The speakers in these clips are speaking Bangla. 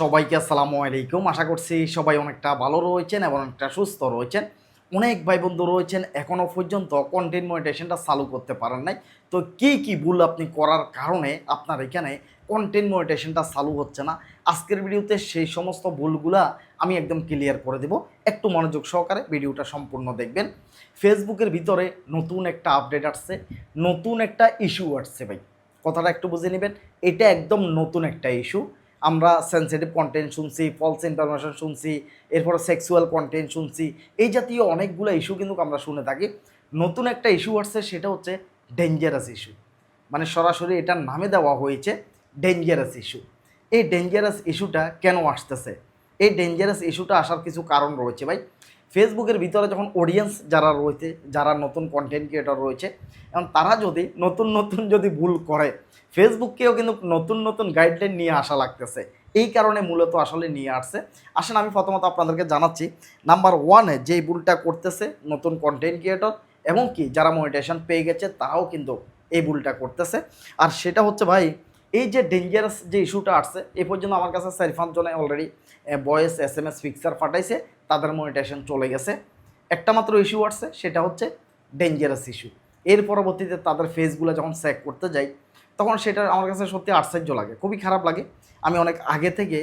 সবাইকে আসসালামু আলাইকুম। আশা করছি সবাই অনেকটা ভালো রয়েছেন এবং অনেকটা সুস্থ রয়েছেন। অনেক ভাই বন্ধু রয়েছেন এখনও পর্যন্ত কন্টেন্ট মনিটেশনটা চালু করতে পারেন নাই। তো কি কি ভুল আপনি করার কারণে আপনার এখানে কন্টেন্ট মনিটেশনটা চালু হচ্ছে না? আজকের ভিডিওতে সেই সমস্ত ভুলগুলা আমি একদম ক্লিয়ার করে দেব। একটু মনোযোগ সহকারে ভিডিওটা সম্পূর্ণ দেখবেন। ফেসবুকের ভিতরে নতুন একটা আপডেট আসছে, নতুন একটা ইস্যু আসছে ভাই। কথাটা একটু বুঝে নেবেন, এটা একদম নতুন একটা ইস্যু আমরা সেন্সিটিভ কন্টেন্ট শুনছি ফলস ইনফরমেশন শুনছি, এরপরে সেক্সুয়াল কন্টেন্ট শুনছি, এই জাতীয় অনেকগুলো ইস্যু কিন্তু আমরা শুনে থাকি। নতুন একটা ইস্যু আসছে, সেটা হচ্ছে ডেঞ্জারাস ইস্যু মানে সরাসরি এটার নামে দেওয়া হয়েছে ডেঞ্জারাস ইস্যু এই ডেঞ্জারাস ইস্যুটা কেন আসতেছে? এই ডেঞ্জারাস ইস্যুটা আসার কিছু কারণ রয়েছে ভাই। ফেসবুকের ভিতরে যখন অডিয়েন্স যারা রয়েছে, যারা নতুন কন্টেন্ট ক্রিয়েটর রয়েছে এবং তারা যদি নতুন নতুন যদি ভুল করে ফেসবুককেও কিন্তু নতুন নতুন গাইডলাইন নিয়ে আসা লাগতেছে। এই কারণে মূলত আসলে নিয়ে আসছে। আসেন আমি প্রথমত আপনাদেরকে জানাচ্ছি নাম্বার ওয়ানে যে ভুলটা করতেছে নতুন কন্টেন্ট ক্রিয়েটর এবং কি যারা মনিটেশন পেয়ে গেছে, তারাও কিন্তু এই ভুলটা করতেছে। আর সেটা হচ্ছে ভাই, এই যে ডেঞ্জারাস যে ইস্যুটা আসছে এই পর্যন্ত আমার কাছে চারি পাঁচজনে already voice S M S fixer পাঠাইছে। তাদের মনিটেশন চলে গেছে। একটা মাত্র ইস্যু আসছে, সেটা হচ্ছে ডেঞ্জারাস ইস্যু এর পরবর্তীতে তাদের ফেসগুলো যখন চেক করতে যাই, তখন সেটা আমার কাছে সত্যি আশ্চর্য লাগে, খুবই খারাপ লাগে। আমি অনেক আগে থেকে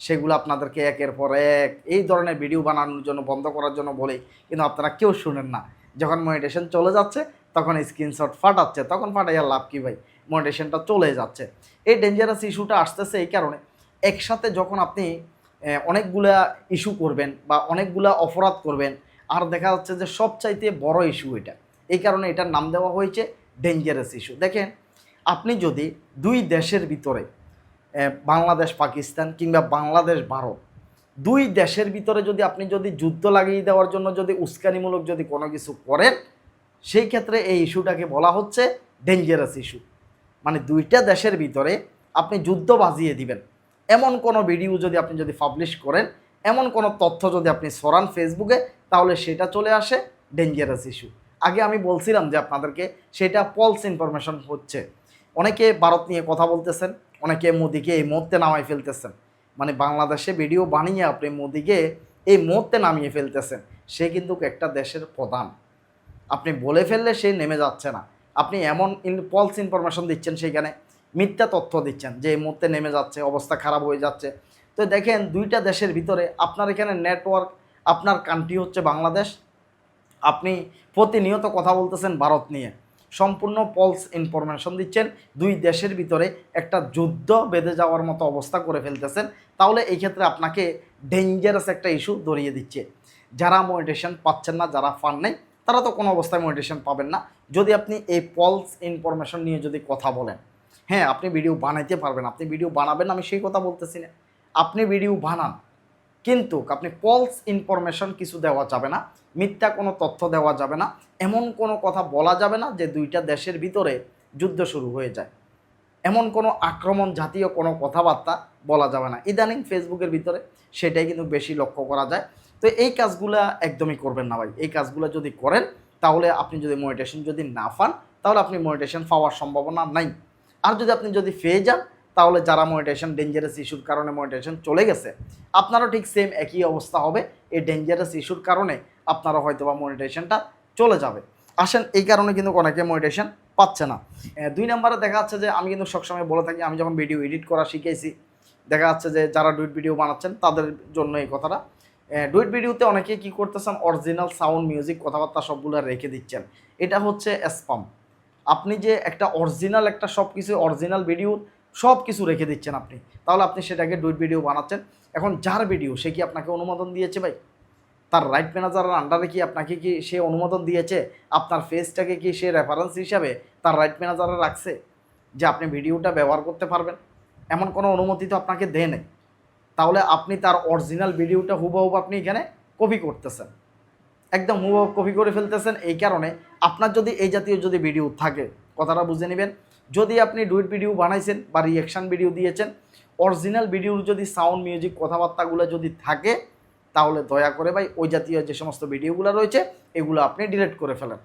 সেগুলো আপনাদেরকে একের পর এক, এই ধরনের ভিডিও বানানোর জন্য, বন্ধ করার জন্য বলি, কিন্তু আপনারা কেউ শুনেন না। যখন মনিটেশন চলে যাচ্ছে, তখন স্ক্রিনশট ফাটাচ্ছে, তখন ফাটাইয়া লাভ কী ভাই? মনিটেশনটা চলে যাচ্ছে। এই ডেঞ্জারাস ইস্যুটা আসতেছে এই কারণে। একসাথে যখন আপনি অনেকগুলা ইস্যু করবেন বা অনেকগুলা অপরাধ করবেন। আর দেখা যাচ্ছে যে সবচাইতে বড় ইস্যু এটা। এই কারণে এটার নাম দেওয়া হয়েছে ডেঞ্জারাস ইস্যু দেখেন, আপনি যদি দুই দেশের ভিতরে বাংলাদেশ, পাকিস্তান কিংবা বাংলাদেশ, ভারত, দুই দেশের ভিতরে যদি আপনি যদি যুদ্ধ লাগিয়ে দেওয়ার জন্য যদি উস্কানিমূলক যদি কোনো কিছু করেন, সেই ক্ষেত্রে এই ইস্যুটাকে বলা হচ্ছে ডেঞ্জারাস ইস্যু মানে দুইটা দেশের ভিতরে আপনি যুদ্ধ বাজিয়ে দিবেন। এমন কোনো ভিডিও যদি আপনি যদি পাবলিশ করেন, এমন কোনো তথ্য যদি আপনি সরান ফেসবুকে তাহলে সেটা চলে আসে ডেঞ্জারাস ইস্যু আগে আমি বলছিলাম যে আপনাদেরকে সেটা পলস ইনফরমেশন হচ্ছে। অনেকে ভারত নিয়ে কথা বলতেছেন, অনেকে মোদিকে এই মুহূর্তে নামাই ফেলতেছেন। মানে বাংলাদেশে ভিডিও বানিয়ে আপনি মোদিকে এই মুহূর্তে নামিয়ে ফেলতেছেন, সে কিন্তু একটা দেশের প্রধান। আপনি বলে ফেললে সে নেমে যাচ্ছে না। আপনি এমন পলস ইনফরমেশন দিচ্ছেন সেইখানে মিথ্যা তথ্য দিচ্ছেন যে এই মুহূর্তে নেমে যাচ্ছে, অবস্থা খারাপ হয়ে যাচ্ছে। তো দেখেন, দুইটা দেশের ভিতরে আপনার এখানে নেটওয়ার্ক আপনার কান্ট্রি হচ্ছে বাংলাদেশ। আপনি প্রতিনিয়ত কথা বলতেছেন ভারত নিয়ে। সম্পূর্ণ পলস ইনফরমেশন দিচ্ছেন। দুই দেশের ভিতরে একটা যুদ্ধ বেঁধে যাওয়ার মতো অবস্থা করে ফেলতেছেন। তাহলে এই ক্ষেত্রে আপনাকে ডেঞ্জারাস একটা ইস্যু ধরিয়ে দিচ্ছে। যারা মনিটেশন পাচ্ছেন না, যারা ফান নেই, তারা তো কোনো অবস্থায় মনিটেশন পাবেন না। যদি আপনি এই পলস ইনফরমেশন নিয়ে যদি কথা বলেন হ্যাঁ আপনি ভিডিও বানাইতে পারবেন। আপনি ভিডিও বানাবেন, আমি সেই কথা বলতেছি না। আপনি ভিডিও বানান। কিন্তু আপনি পলস ইনফরমেশন কিছু দেওয়া যাবে না, মিথ্যা কোনো তথ্য দেওয়া যাবে না, এমন কোনো কথা বলা যাবে না যে দুইটা দেশের ভিতরে যুদ্ধ শুরু হয়ে যায়। এমন কোনো আক্রমণ জাতীয় কোনো কথাবার্তা বলা যাবে না। ইদানিং ফেসবুকের ভিতরে সেটাই কিন্তু বেশি লক্ষ্য করা যায়। তো এই কাজগুলা একদমই করবেন না ভাই। এই কাজগুলো যদি করেন, তাহলে আপনি যদি মনিটেশন যদি না পান, তাহলে আপনি মনিটেশন পাওয়ার সম্ভাবনা নাই। আর যদি আপনি যদি পেয়ে যান, তাহলে যারা মনিটেশন ডেঞ্জারাস ইস্যুর কারণে মনিটেশন চলে গেছে, আপনারও ঠিক সেম একই অবস্থা হবে। এই ডেঞ্জারাস ইস্যুর কারণে আপনারা হয়তো বা মনিটেশনটা চলে যাবে। আসেন, এই কারণে কিন্তু অনেকে মনিটেশন পাচ্ছে না। দুই নম্বরে দেখা যাচ্ছে যে, আমি কিন্তু সবসময় বলে থাকি, আমি যখন ভিডিও এডিট করা শিখেছি, দেখা যাচ্ছে যে, যারা ডুইট ভিডিও বানাচ্ছেন, তাদের জন্য এই কথাটা। ডুইট ভিডিওতে অনেকে কি করতেছেন অরিজিনাল সাউন্ড মিউজিক কথাবার্তা সবগুলো রেখে দিচ্ছেন। এটা হচ্ছে স্পাম আপনি যে একটা অরিজিনাল একটা সব কিছু অরিজিনাল ভিডিও সব কিছু রেখে দিচ্ছেন আপনি। তাহলে আপনি সেটাকে ডুইট ভিডিও বানাচ্ছেন। এখন যার ভিডিও সে কি আপনাকে অনুমোদন দিয়েছে ভাই? তার রাইট ম্যানেজারের আন্ডারে কি আপনাকে কি সে অনুমোদন দিয়েছে? আপনার ফেসটাকে কি সে রেফারেন্স হিসাবে তার রাইট ম্যানেজারে রাখছে? যে আপনি ভিডিওটা ব্যবহার করতে পারবেন। এমন কোনো অনুমতি তো আপনাকে দেয় নেই। তাহলে আপনি তার অরিজিনাল ভিডিওটা হুবহুব আপনি এখানে কপি করতেছেন। একদম হুবহুব কপি করে ফেলতেছেন। এই কারণে আপনার যদি এই জাতীয় যদি ভিডিও থাকে, কথাটা বুঝে নেবেন। যদি আপনি ডুইট ভিডিও বানাইছেন বা রিয়াকশান ভিডিও দিয়েছেন অরিজিনাল ভিডিওর যদি সাউন্ড মিউজিক কথাবার্তাগুলো যদি থাকে, তাহলে দয়া করে ভাই ওই জাতীয় যে সমস্ত ভিডিওগুলো রয়েছে, এগুলো আপনি ডিলিট করে ফেলেন।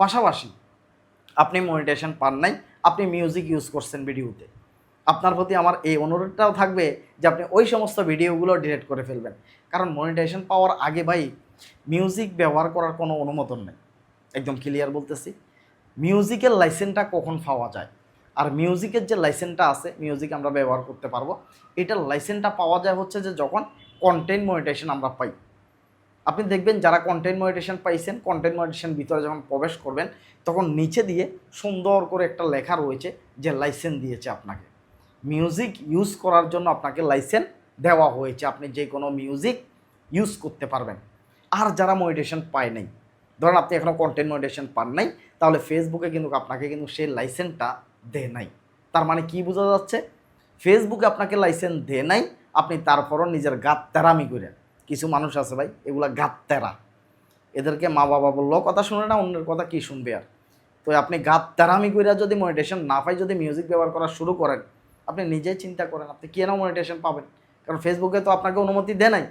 পাশাপাশি আপনি মনিটেশন পান নাই, আপনি মিউজিক ইউজ করছেন ভিডিওতে আপনার প্রতি আমার এই অনুরোধটাও থাকবে যে আপনি ওই সমস্ত ভিডিওগুলো ডিলিট করে ফেলবেন। কারণ মনিটাইজেশন পাওয়ার আগে ভাই মিউজিক ব্যবহার করার কোনো অনুমোদন নেই। একদম ক্লিয়ার বলতেছি। মিউজিকের লাইসেন্সটা কখন পাওয়া যায়? আর মিউজিকের যে লাইসেন্সটা আছে মিউজিক আমরা ব্যবহার করতে পারব। এটার লাইসেন্সটা পাওয়া যায় হচ্ছে যে যখন কন্টেন্ট মনিটাইজেশন আমরা পাই। আপনি দেখবেন যারা কন্টেন্ট মনিটেশন পাইছেন কন্টেন্ট মনিটেশন ভিতরে যখন প্রবেশ করবেন, তখন নিচে দিয়ে সুন্দর করে একটা লেখা রয়েছে যে লাইসেন্স দিয়েছে আপনাকে। মিউজিক ইউজ করার জন্য আপনাকে লাইসেন্স দেওয়া হয়েছে। আপনি যে কোনো মিউজিক ইউজ করতে পারবেন। আর যারা মনিটেশন পায় নাই, ধরেন আপনি এখনও কন্টেন্ট মনিটেশন পান নাই, তাহলে ফেসবুকে কিন্তু আপনাকে কিন্তু সেই লাইসেন্সটা দেয় নাই। তার মানে কি বোঝা যাচ্ছে? ফেসবুকে আপনাকে লাইসেন্স দেয় নাই, আপনি তারপরও নিজের গাত তেরামি করেন। কিছু মানুষ আছে ভাই, এগুলা গাত তেরা এদেরকে মা বাবা বললেও কথা শুনে না, অন্যের কথা কি শুনবে আর? তো আপনি গাত তেরামি করে যদি মনিটেশন না পাই যদি মিউজিক ব্যবহার করা শুরু করেন, আপনি নিজেই চিন্তা করেন, আপনি কেন মনিটেশন পাবেন? কারণ ফেসবুকে তো আপনাকে অনুমতি দেয় নাই।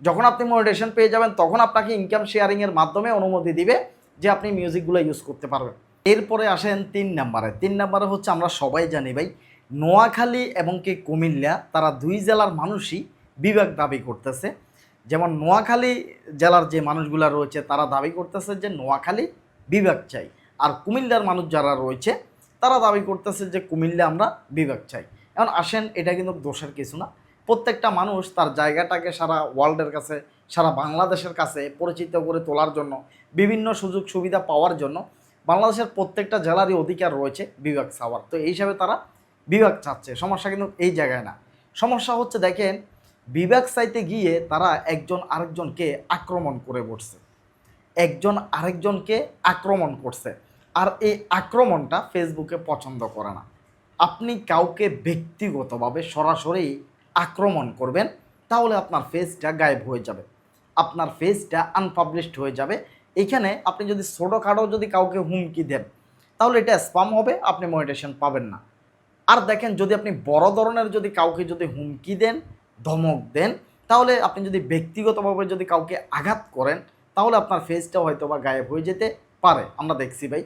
যখন আপনি মনিটেশন পেয়ে যাবেন, তখন আপনাকে ইনকাম শেয়ারিংয়ের মাধ্যমে অনুমতি দিবে যে আপনি মিউজিকগুলো ইউজ করতে পারবেন। এরপরে আসেন তিন নাম্বারে। তিন নাম্বারে হচ্ছে আমরা সবাই জানি ভাই, নোয়াখালী এবং কি কুমিল্লা, তারা দুই জেলার মানুষই বিভাগ দাবি করতেছে। যেমন নোয়াখালী জেলার যে মানুষগুলা রয়েছে, তারা দাবি করতেছে যে নোয়াখালী বিভাগ চাই। আর কুমিল্লার মানুষ যারা রয়েছে, তারা দাবি করতেছে যে কুমিল্লা আমরা বিভাগ চাই। এখন আসেন, এটা কিন্তু দোষের কিছু না। প্রত্যেকটা মানুষ তার জায়গাটাকে সারা ওয়ার্ল্ডের কাছে, সারা বাংলাদেশের কাছে পরিচিত করে তোলার জন্য, বিভিন্ন সুযোগ সুবিধা পাওয়ার জন্য বাংলাদেশের প্রত্যেকটা জেলারই অধিকার রয়েছে বিভাগ চাওয়ার তো এই হিসাবে তারা বিভাগ চাচ্ছে সমস্যা কিন্তু এই জায়গায় না। সমস্যা হচ্ছে দেখেন, বিভাগ চাইতে গিয়ে তারা একজন আরেকজনকে আক্রমণ করে বসছে। একজন আরেকজনকে আক্রমণ করছে। আর এই আক্রমণটা ফেসবুকে পছন্দ করে না। আপনি কাউকে ব্যক্তিগতভাবে সরাসরি আক্রমণ করবেন, তাহলে আপনার ফেসটা গায়েব হয়ে যাবে। আপনার ফেসটা আনপাবলিশড হয়ে যাবে। এখানে আপনি যদি ছোটোখাটো যদি কাউকে হুমকি দেন, তাহলে এটা স্পাম হবে, আপনি মনিটেশন পাবেন না। আর দেখেন, যদি আপনি বড় ধরনের যদি কাউকে যদি হুমকি দেন, ধমক দেন, তাহলে আপনি যদি ব্যক্তিগতভাবে যদি কাউকে আঘাত করেন, তাহলে আপনার ফেসটা হয়তো বা গায়েব হয়ে যেতে পারে। আমরা দেখছি ভাই,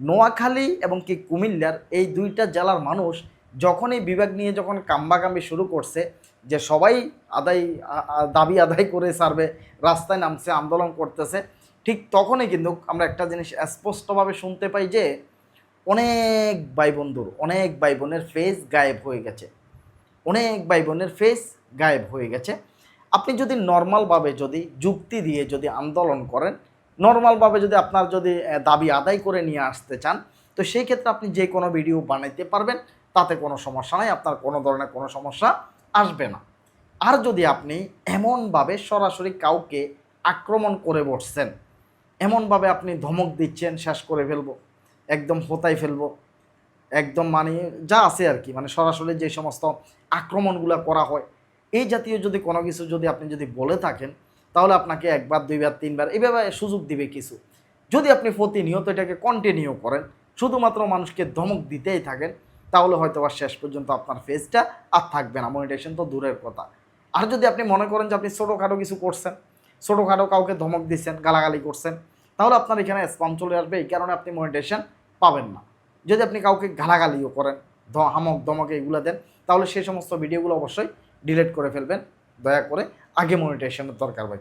নোয়াখালী এবং কি কুমিল্লার এই দুইটা জেলার মানুষ যখনই বিভাগ নিয়ে যখন কাম্বাকাম্বি শুরু করছে, যে সবাই আদায় দাবি আদায় করে সার্ভে, রাস্তায় নামছে, আন্দোলন করতেছে, ঠিক তখনই কিন্তু আমরা একটা জিনিস স্পষ্টভাবে শুনতে পাই যে, অনেক ভাই বন্ধুর অনেক ভাই বোনের ফেস গায়েব হয়ে গেছে। অনেক ভাই বোনের ফেস গায়েব হয়ে গেছে। আপনি যদি নর্মালভাবে যদি যুক্তি দিয়ে যদি আন্দোলন করেন নর্মালভাবে যদি আপনার যদি দাবি আদায় করে নিয়ে আসতে চান, তো সেই ক্ষেত্রে আপনি যে কোনো ভিডিও বানাইতে পারবেন। তাতে কোনো সমস্যা নাই, আপনার কোনো ধরনের কোনো সমস্যা আসবে না। আর যদি আপনি এমনভাবে সরাসরি কাউকে আক্রমণ করে বসছেন, এমনভাবে আপনি ধমক দিচ্ছেন, শেষ করে ফেলব, একদম হোতাই ফেলব, একদম মানে যা আছে আর কি মানে সরাসরি যে সমস্ত আক্রমণগুলো করা হয়, এই জাতীয় যদি কোনো কিছু যদি আপনি যদি বলে থাকেন, তাহলে আপনাকে একবার, দুইবার, তিনবার এইভাবে সুযোগ দিবে কিছু। যদি আপনি প্রতিনিয়ত এটাকে কন্টিনিউ করেন, শুধুমাত্র মানুষকে ধমক দিতেই থাকেন তাহলে হয়তো বা শেষ পর্যন্ত আপনার ফেসটা আর থাকবে না। মনিটেশন তো দূরের কথা। আর যদি আপনি মনে করেন যে আপনি ছোটোখাটো কিছু করছেন, ছোটোখাটো কাউকে ধমক দিচ্ছেন, গালাগালি করছেন, তাহলে আপনার এখানে স্পাম চলে আসবে, এই কারণে আপনি মনিটেশন পাবেন না। যদি আপনি কাউকে গালাগালিও করেন হামক ধমকে এগুলো দেন, তাহলে সেই সমস্ত ভিডিওগুলো অবশ্যই ডিলিট করে ফেলবেন। দয়া করে আগে মনিটেশনের দরকার ভাই।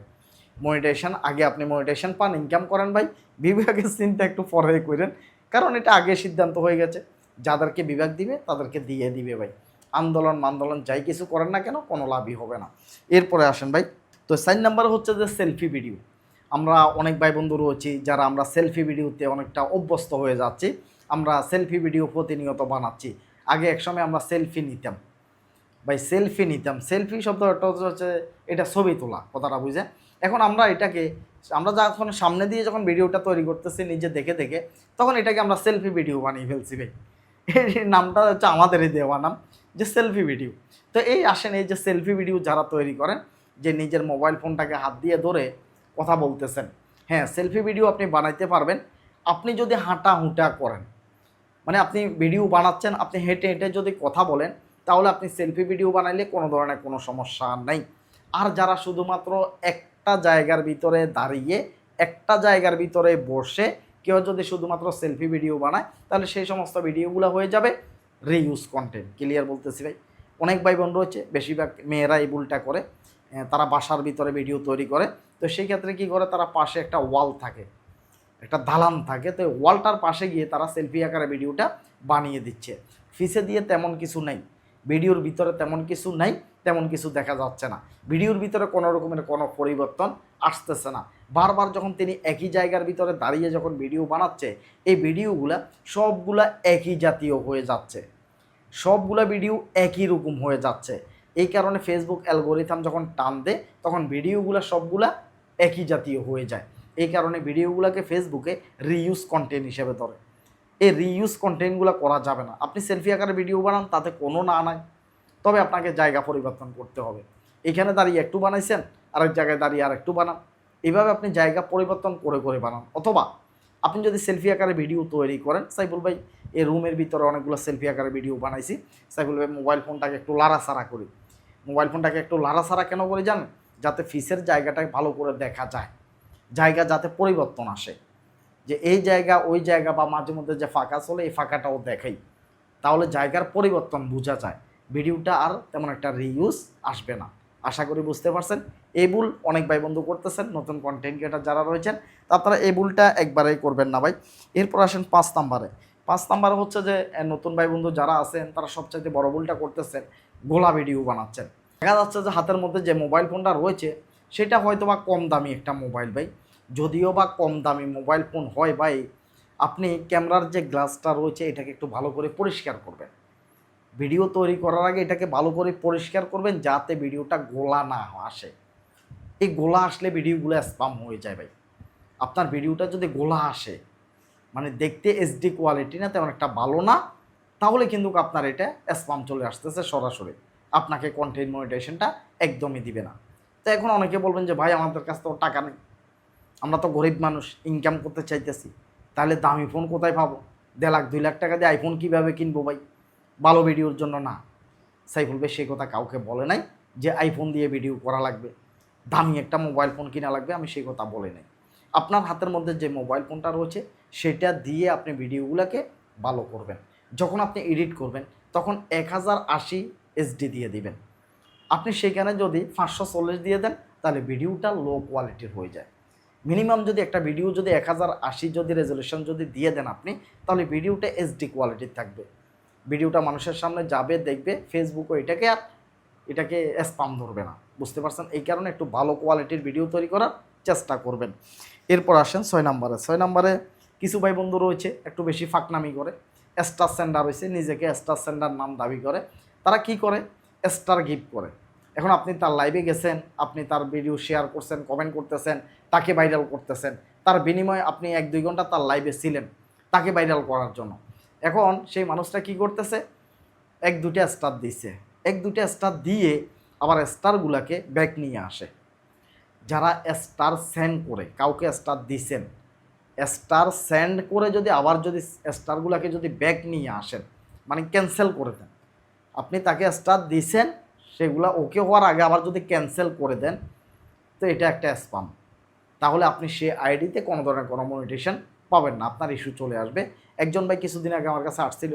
মনিটেশন আগে আপনি মনিটেশন পান ইনকাম করেন ভাই। বিভাগের চিন্তা একটু পরে করেন। কারণ এটা আগে সিদ্ধান্ত হয়ে গেছে। যাদেরকে বিভাগ দিবে, তাদেরকে দিয়ে দিবে ভাই। আন্দোলন আন্দোলন যাই কিছু করেন না কেন, কোনো লাভই হবে না। এরপরে আসেন ভাই, তো সাইন নাম্বার হচ্ছে যে সেলফি ভিডিও আমরা অনেক ভাই বন্ধু রয়েছি, যারা আমরা সেলফি ভিডিওতে অনেকটা অভ্যস্ত হয়ে যাচ্ছি। আমরা সেলফি ভিডিও প্রতিনিয়ত বানাচ্ছি। আগে একসময় আমরা সেলফি নিতাম। ভাই সেলফি নিতাম। সেলফি শব্দটা হচ্ছে এটা ছবি তোলা, কথাটা বুঝে এখন আমরা এটাকে, আমরা যখন সামনে দিয়ে যখন ভিডিওটা তৈরি করতেছি নিজে দেখে দেখে, তখন এটাকে আমরা সেলফি ভিডিও বানিয়ে ফেলছি ভাই। এই নামটা হচ্ছে আমাদেরই দেওয়া নাম, যে সেলফি ভিডিও তো এই আসেন, এই যে সেলফি ভিডিও যারা তৈরি করেন, যে নিজের মোবাইল ফোনটাকে হাত দিয়ে ধরে কথা বলতেছেন হ্যাঁ সেলফি ভিডিও আপনি বানাইতে পারবেন। আপনি যদি হাঁটা হুঁটা করেন মানে আপনি ভিডিও বানাচ্ছেন, আপনি হেঁটে হেঁটে যদি কথা বলেন, তাহলে আপনি সেলফি ভিডিও বানাইলে কোনো ধরনের কোনো সমস্যা নেই। আর যারা শুধুমাত্র একটা জায়গার ভিতরে দাঁড়িয়ে, একটা জায়গার ভিতরে বসে কেউ যদি শুধুমাত্র সেলফি ভিডিও বানায়, তাহলে সেই সমস্ত ভিডিওগুলো হয়ে যাবে রিইউজ কন্টেন্ট ক্লিয়ার বলতেছি ভাই। অনেক ভাই বোন রয়েছে, বেশিরভাগ মেয়েরা এই ভুলটা করে তারা বাসার ভিতরে ভিডিও তৈরি করে। তো সেই ক্ষেত্রে কী করে, তারা পাশে একটা ওয়াল থাকে, একটা দালান থাকে। তো ওয়ালটার পাশে গিয়ে তারা সেলফি আকারে ভিডিওটা বানিয়ে দিচ্ছে। ফিসে দিয়ে তেমন কিছু নেই ভিডিওর ভিতরে তেমন কিছু নাই, তেমন কিছু দেখা যাচ্ছে না। ভিডিওর ভিতরে কোনো রকমের কোনো পরিবর্তন আসতেছে না। বারবার যখন তিনি একই জায়গার ভিতরে দাঁড়িয়ে যখন ভিডিও বানাচ্ছে, এই ভিডিওগুলা সবগুলা একই জাতীয় হয়ে যাচ্ছে। সবগুলা ভিডিও একই রকম হয়ে যাচ্ছে। এই কারণে ফেসবুক অ্যালগোরিথাম যখন টান দেয়, তখন ভিডিওগুলো সবগুলা একই জাতীয় হয়ে যায়। এই কারণে ভিডিওগুলোকে ফেসবুকে রিইউজ কন্টেন্ট হিসেবে ধরে। এই রিইউজ কন্টেন্টগুলো করা যাবে না। আপনি সেলফি আকারে ভিডিও বানান, তাতে কোনো না নাই। তবে আপনাকে জায়গা পরিবর্তন করতে হবে। এখানে দাঁড়িয়ে একটু বানাইছেন আরেক জায়গায় দাঁড়িয়ে আর একটু বানান। এইভাবে আপনি জায়গা পরিবর্তন করে করে বানান। অথবা আপনি যদি সেলফি আকারে ভিডিও তৈরি করেন, সাইফুল ভাই, এই রুমের ভিতরে অনেকগুলো সেলফি আকারে ভিডিও বানাইছি। সাইফুল ভাই মোবাইল ফোনটাকে একটু লাড়াছাড়া করি। মোবাইল ফোনটাকে একটু লাড়াছাড়া কেন করে জানেন? যাতে ফিসের জায়গাটাকে ভালো করে দেখা যায়। জায়গা যাতে পরিবর্তন আসে। যে এই জায়গা, ওই জায়গা বা মাঝে মধ্যে যে ফাঁকা চলে এই ফাঁকাটাও দেখাই। তাহলে জায়গার পরিবর্তন বোঝা যায়। ভিডিওটা আর তেমন একটা রিউজ আসবে না। আশা করি বুঝতে পারছেন। এই ভুল অনেক ভাই বন্ধু করতেছেন, নতুন কন্টেন্ট ক্রিয়েটার যারা রয়েছেন, তা আপনারা এই ভুলটা একবারেই করবেন না ভাই। এরপর আসেন পাঁচ নাম্বারে। পাঁচ নাম্বারে হচ্ছে যে নতুন ভাই বন্ধু যারা আছেন, তারা সবচাইতে বড় ভুলটা করতেছেন গোলা ভিডিও বানাচ্ছেন। দেখা যাচ্ছে যে, হাতের মধ্যে যে মোবাইল ফোনটা রয়েছে, সেটা হয়তো বা কম দামি একটা মোবাইল ভাই। যদিও বা কম দামি মোবাইল ফোন হয় ভাই, আপনি ক্যামেরার যে গ্লাসটা রয়েছে, এটাকে একটু ভালো করে পরিষ্কার করবেন। ভিডিও তৈরি করার আগে এটাকে ভালো করে পরিষ্কার করবেন যাতে ভিডিওটা গোলা না আসে। এই গোলা আসলে ভিডিওগুলো স্পাম হয়ে যায় ভাই। আপনার ভিডিওটা যদি গোলা আসে মানে দেখতে এইচডি কোয়ালিটি না তেমন একটা ভালো না, তাহলে কিন্তু আপনার এটা স্পাম চলে আসতেছে সরাসরি। আপনাকে কন্টেন্ট মনিটাইজেশনটা একদমই দিবে না। তো এখন অনেকে বলবেন যে, ভাই, আমাদের কাছে তো টাকা নেই। আমরা তো গরিব মানুষ ইনকাম করতে চাইতেছি। তাহলে দামি ফোন কোথায় পাবো? দেড় লাখ, দুই লাখ টাকা দিয়ে আইফোন কীভাবে কিনবো ভাই? ভালো ভিডিওর জন্য না। সাইফুল ভাই সেই কথা কাউকে বলে নাই যে আইফোন দিয়ে ভিডিও করা লাগবে। দামি একটা মোবাইল ফোন কিনা লাগবে, আমি সেই কথা বলে নাই। আপনার হাতের মধ্যে যে মোবাইল ফোনটা রয়েছে, সেটা দিয়ে আপনি ভিডিওগুলোকে ভালো করবেন। যখন আপনি এডিট করবেন, তখন এক হাজার আশি এইচডি দিয়ে দিবেন। আপনি সেখানে যদি পাঁচশো চল্লিশ দিয়ে দেন, তাহলে ভিডিওটা লো কোয়ালিটির হয়ে যায়। মিনিমাম যদি একটা ভিডিও যদি এক হাজার আশি যদি রেজলিউশন যদি দিয়ে দেন আপনি, তাহলে ভিডিওটা এইচডি কোয়ালিটির থাকবে। ভিডিওটা মানুষের সামনে যাবে, দেখবে ফেসবুকও এটাকে আর এটাকে স্পাম ধরবে না। বুঝতে পারছেন? এই কারণে একটু ভালো কোয়ালিটির ভিডিও তৈরি করার চেষ্টা করবেন। এরপর আসেন ছয় নম্বরে। ছয় নম্বরে কিছু ভাই বন্ধু রয়েছে, একটু বেশি ফাঁকনামি করে। স্টার সেন্ডার রয়েছে নিজেকে স্টার সেন্ডার নাম দাবি করে। তারা কি করে? স্টার গিফট করে। এখন আপনি তার লাইভে গেছেন, আপনি তার ভিডিও শেয়ার করছেন কমেন্ট করতেছেন, তাকে ভাইরাল করতেছেন। তার বিনিময়ে আপনি এক দুই ঘণ্টা তার লাইভে ছিলেন, তাকে ভাইরাল করার জন্য। এখন সেই মানুষটা কি করতেছে? এক দুটা স্টার দিচ্ছে এক দুটা স্টার দিয়ে আবার স্টারগুলোকে ব্যাক নিয়ে আসে। যারা স্টার সেন্ড করে, কাউকে স্টার দিছেন স্টার সেন্ড করে যদি আবার যদি স্টারগুলোকে যদি ব্যাক নিয়ে আসেন মানে ক্যান্সেল করে দেন, আপনি তাকে স্টার দিছেন, সেগুলা ওকে হওয়ার আগে আবার যদি ক্যান্সেল করে দেন, তো এটা একটা স্পাম তাহলে আপনি সে আইডিতে কোনো ধরনের কোনো মনিটেশন পাবেন না, আপনার ইস্যু চলে আসবে। একজন ভাই কিছুদিন আগে আমার কাছে আসছিল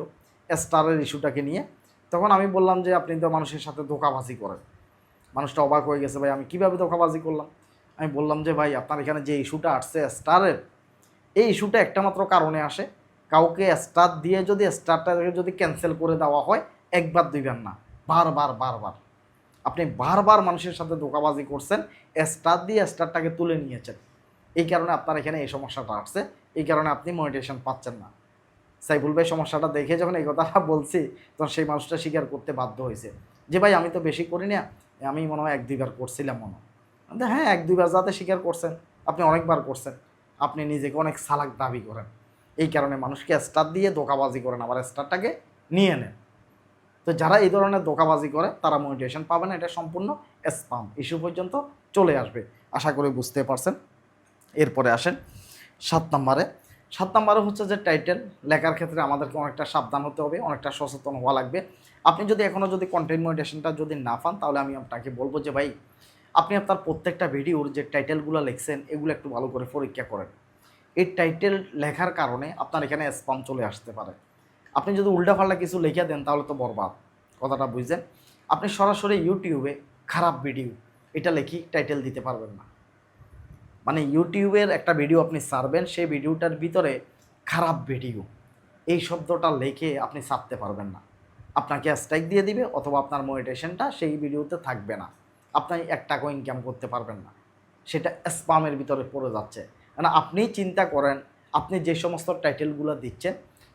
স্টারের ইস্যুটাকে নিয়ে। তখন আমি বললাম যে, আপনি তো মানুষের সাথে ধোকাবাজি করেন। মানুষটা অবাক হয়ে গেছে, ভাই, আমি কীভাবে ধোকাবাজি করলাম? আমি বললাম যে, ভাই, আপনার এখানে যে ইস্যুটা আসছে স্টারের এই ইস্যুটা একটা মাত্র কারণে আসে। কাউকে স্টার দিয়ে যদি স্টারটাকে যদি ক্যান্সেল করে দেওয়া হয়, একবার দুইবার না। বারবার বারবার। আপনি বারবার মানুষের সাথে ধোকাবাজি করছেন স্টার দিয়ে স্টারটাকে তুলে নিয়েছেন। এই কারণে আপনার এখানে এই সমস্যাটা আসছে, এই কারণে আপনি মনিটেশন পাচ্ছেন না। সাইফুল ভাই সমস্যাটা দেখে যখন এই কথাটা বলছি, তখন সেই মানুষটা স্বীকার করতে বাধ্য হয়েছে। যে ভাই, আমি তো বেশি করি না, আমি মনে হয় এক দুইবার করছিলাম মনে হয়। হ্যাঁ এক দুইবার যাতে স্বীকার করছেন, আপনি অনেকবার করছেন, আপনি নিজেকে অনেক সালাক দাবি করেন। এই কারণে মানুষকে স্টার দিয়ে ধোকাবাজি করেন, আবার স্টারটাকে নিয়ে নেন। তো যারা এই ধরনের ধোকাবাজি করে, তারা মনিটেশন পাবে না, এটা সম্পূর্ণ স্পাম ইস্যু পর্যন্ত চলে আসবে। আশা করি বুঝতে পারছেন। এরপরে আসেন সাত নম্বরে। সাত নম্বরে হচ্ছে যে টাইটেল লেখার ক্ষেত্রে আমাদেরকে অনেকটা সাবধান হতে হবে, অনেকটা সচেতন হওয়া লাগবে। আপনি যদি এখনও যদি কন্টেন্ট মনিটেশনটা যদি না পান, তাহলে আমি আপনাকে বলব যে, ভাই, আপনি আপনার প্রত্যেকটা ভিডিওর যে টাইটেলগুলো লিখছেন, এগুলো একটু ভালো করে পরীক্ষা করেন। এই টাইটেল লেখার কারণে আপনার এখানে স্পাম চলে আসতে পারে। আপনি যদি উল্টাপাল্টা কিছু লিখে দেন, তাহলে তো বরবাদ, কথাটা বুঝছেন? আপনি সরাসরি ইউটিউবে খারাপ ভিডিও এটা লিখি টাইটেল দিতে পারবেন না। মানে ইউটিউবের একটা ভিডিও আপনি ছাড়বেন, সেই ভিডিওটার ভিতরে খারাপ ভিডিও এই শব্দটা লিখে আপনি ছাড়তে পারবেন না। আপনাকে স্ট্রাইক দিয়ে দিবে অথবা আপনার মনিটেশনটা সেই ভিডিওতে থাকবে না। আপনি এক টাকাও ইনকাম করতে পারবেন না। সেটা স্পামের ভিতরে পড়ে যাচ্ছে। মানে আপনি চিন্তা করেন, আপনি যে সমস্ত টাইটেলগুলো দিচ্ছেন,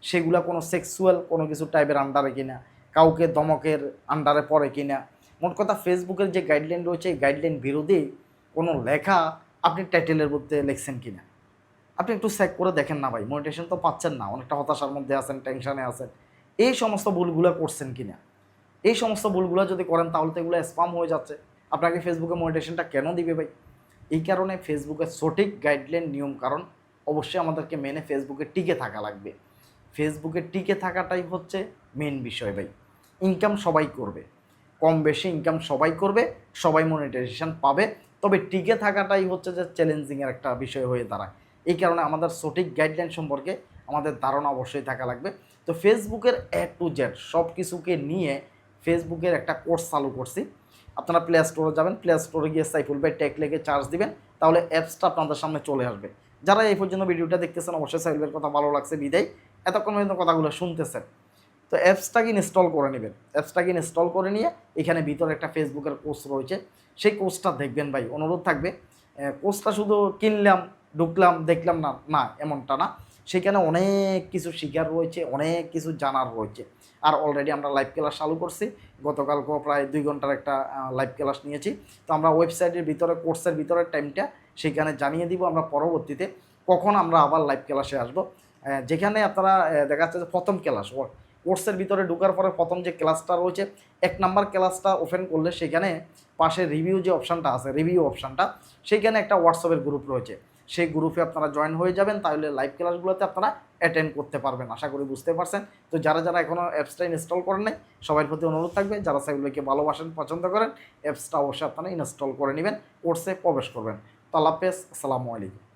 সেগুলো কোনো সেক্সুয়াল কোনো কিছু টাইপের আন্ডারে কিনা, কাউকে দমকের আন্ডারে পড়ে কিনা। মোট কথা ফেসবুকের যে গাইডলাইন রয়েছে, এই গাইডলাইন বিরোধী কোনো লেখা আপনি টাইটেলের মধ্যে লিখছেন কিনা? আপনি একটু চেক করে দেখেন না ভাই মনিটেশন তো পাচ্ছেন না, অনেকটা হতাশার মধ্যে আছেন টেনশানে আছেন। এই সমস্ত ভুলগুলো করছেন কি না এই সমস্ত ভুলগুলো যদি করেন, তাহলে তো এগুলো স্পাম হয়ে যাচ্ছে। আপনাকে ফেসবুকে মনিটেশনটা কেন দিবে ভাই? এই কারণে ফেসবুকে সঠিক গাইডলাইন নিয়ম কারণ অবশ্যই আমাদেরকে মেনে ফেসবুকে টিকে থাকা লাগবে। ফেসবুকে টিকে থাকাটাই হচ্ছে মেন বিষয় ভাই। ইনকাম সবাই করবে। কম বেশি ইনকাম সবাই করবে, সবাই মনিটাইজেশন পাবে। তবে টিকে থাকাটাই হচ্ছে যে চ্যালেঞ্জিংয়ের একটা বিষয় হয়ে দাঁড়ায়। এই কারণে আমাদের সঠিক গাইডলাইন সম্পর্কে আমাদের ধারণা অবশ্যই থাকা লাগবে। তো ফেসবুকের এ টু জেড সব কিছুকে নিয়ে ফেসবুকের একটা কোর্স চালু করছি। আপনারা প্লে স্টোরে যাবেন প্লে স্টোরে গিয়ে সাইফুল ভাই টেক লেগে চার্জ দিবেন, তাহলে অ্যাপসটা আপনাদের সামনে চলে আসবে। যারা এই পর্যন্ত ভিডিওটা দেখতেছেন, অবশ্যই সাইফুল ভাইয়ের কথা ভালো লাগছে, বিদায়। এতক্ষণ পর্যন্ত কথাগুলো শুনতেছেন। তো অ্যাপসটাকে ইনস্টল করে নেবেন। অ্যাপসটাকে ইনস্টল করে নিয়ে এখানে ভিতরে একটা ফেসবুকের কোর্স রয়েছে। সেই কোর্সটা দেখবেন ভাই, অনুরোধ থাকবে। কোর্সটা শুধু কিনলাম, ঢুকলাম, দেখলাম না না, এমনটা না। সেখানে অনেক কিছু শিকার রয়েছে, অনেক কিছু জানার রয়েছে। আর অলরেডি আমরা লাইভ ক্লাস চালু করছি। গতকালকেও প্রায় দুই ঘণ্টার একটা লাইভ ক্লাস নিয়েছি। তো আমরা ওয়েবসাইটের ভিতরে কোর্সের ভিতরের টাইমটা সেখানে জানিয়ে দিব আমরা পরবর্তীতে কখন আমরা আবার লাইভ ক্লাসে আসব। যেখানে আপনারা দেখা যাচ্ছে যে প্রথম ক্লাস কোর্সের ভিতরে ঢুকার পরে প্রথম যে ক্লাসটা রয়েছে, এক নাম্বার ক্লাসটা ওপেন করলে সেখানে পাশে রিভিউ যে অপশানটা আছে রিভিউ অপশানটা সেইখানে একটা হোয়াটসঅ্যাপের গ্রুপ রয়েছে। সেই গ্রুপে আপনারা জয়েন হয়ে যাবেন, তাহলে লাইভ ক্লাসগুলোতে আপনারা অ্যাটেন্ড করতে পারবেন, আশা করি বুঝতে পারছেন। তো যারা যারা এখনও অ্যাপসটা ইনস্টল করেন নাই সবার প্রতি অনুরোধ থাকবে, যারা সেগুলোকে ভালোবাসেন, পছন্দ করেন অ্যাপসটা অবশ্যই আপনারা ইনস্টল করে নেবেন কোর্সে প্রবেশ করবেন। তো আল্লাহ হাফেজ, আসসালামু আলাইকুম।